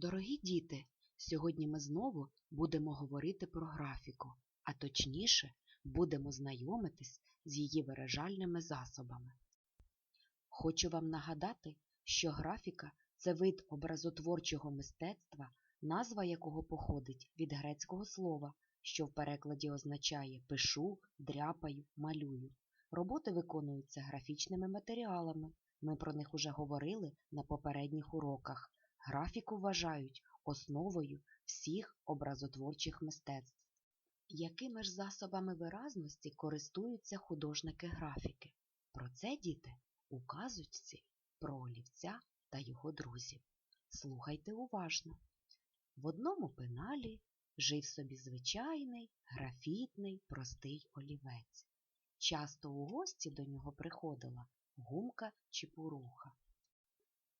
Дорогі діти, сьогодні ми знову будемо говорити про графіку, а точніше будемо знайомитись з її виражальними засобами. Хочу вам нагадати, що графіка це вид образотворчого мистецтва, назва якого походить від грецького слова, що в перекладі означає пишу, дряпаю, малюю. Роботи виконуються графічними матеріалами. Ми про них уже говорили на попередніх уроках. Графіку вважають основою всіх образотворчих мистецтв. Якими ж засобами виразності користуються художники графіки? Про це, діти, у казочці про олівця та його друзів. Слухайте уважно. В одному пеналі жив собі звичайний, графітний, простий олівець. Часто у гості до нього приходила гумка чи пуруха.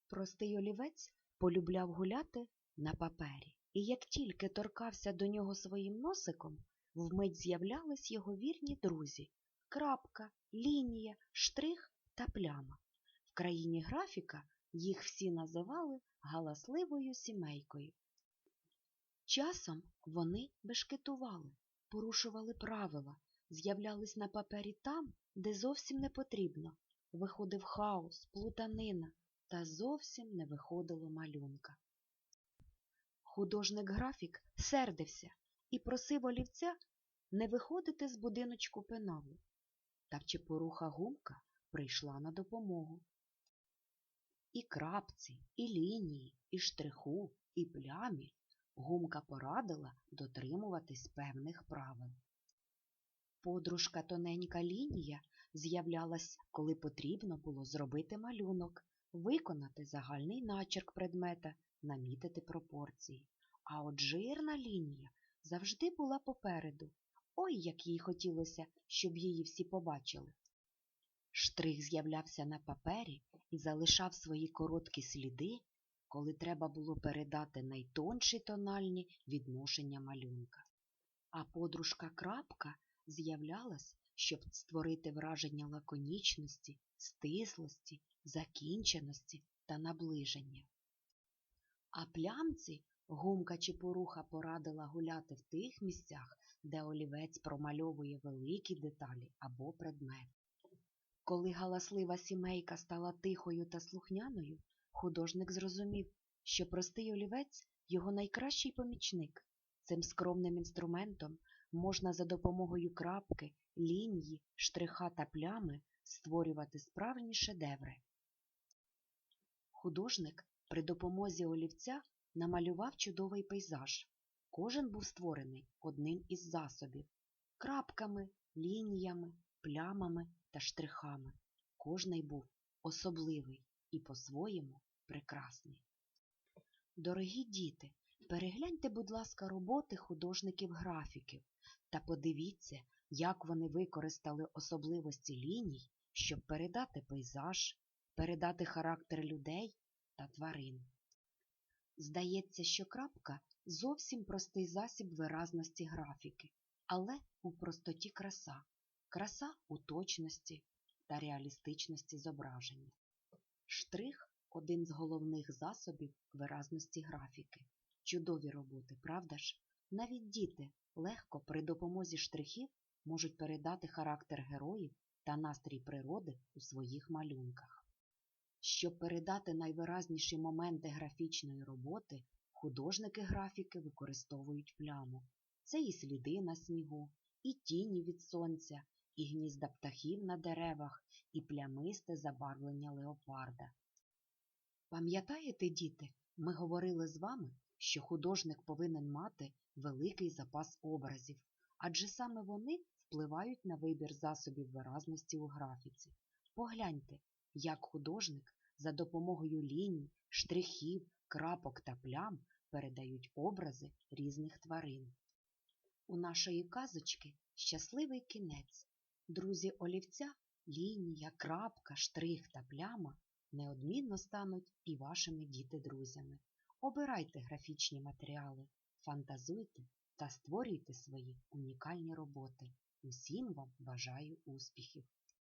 Простий олівець полюбляв гуляти на папері, і як тільки торкався до нього своїм носиком, вмить з'являлись його вірні друзі крапка, лінія, штрих та пляма. В країні графіка їх всі називали галасливою сімейкою. Часом вони бешкетували, порушували правила, з'являлись на папері там, де зовсім не потрібно. Виходив хаос, плутанина, та зовсім не виходило малюнка. Художник графік сердився і просив олівця не виходити з будиночку пеналу. Та чепоруха гумка прийшла на допомогу. І крапці, і лінії, і штриху, і плямі гумка порадила дотримуватись певних правил. Подружка тоненька лінія з'являлась, коли потрібно було зробити малюнок, виконати загальний начерк предмета, намітити пропорції. А от жирна лінія завжди була попереду. Ой, як їй хотілося, щоб її всі побачили. Штрих з'являвся на папері і залишав свої короткі сліди, коли треба було передати найтонші тональні відношення малюнка. А подружка крапка з'являлась, щоб створити враження лаконічності, стислості, закінченості та наближення. А плямці гумка чи поруха порадила гуляти в тих місцях, де олівець промальовує великі деталі або предмет. Коли галаслива сімейка стала тихою та слухняною, художник зрозумів, що простий олівець його найкращий помічник. Цим скромним інструментом можна за допомогою крапки, лінії, штриха та плями створювати справжні шедеври. Художник при допомозі олівця намалював чудовий пейзаж. Кожен був створений одним із засобів крапками, лініями, плямами та штрихами. Кожний був особливий і по-своєму прекрасний. Дорогі діти, перегляньте, будь ласка, роботи художників-графіків та подивіться, як вони використали особливості ліній, щоб передати пейзаж, передати характер людей та тварин. Здається, що крапка зовсім простий засіб виразності графіки, але у простоті краса, краса у точності та реалістичності зображення. Штрих один з головних засобів виразності графіки. Чудові роботи, правда ж? Навіть діти легко при допомозі штрихів можуть передати характер героїв та настрій природи у своїх малюнках. Щоб передати найвиразніші моменти графічної роботи, художники графіки використовують пляму. Це і сліди на снігу, і тіні від сонця, і гнізда птахів на деревах, і плямисте забарвлення леопарда. Пам'ятаєте, діти, ми говорили з вами, що художник повинен мати великий запас образів, адже саме вони впливають на вибір засобів виразності у графіці. Погляньте, як художник за допомогою ліній, штрихів, крапок та плям передають образи різних тварин. У нашої казочки щасливий кінець. Друзі олівця, лінія, крапка, штрих та пляма неодмінно стануть і вашими діти-друзями. Обирайте графічні матеріали, фантазуйте та створюйте свої унікальні роботи. Усім вам бажаю успіхів!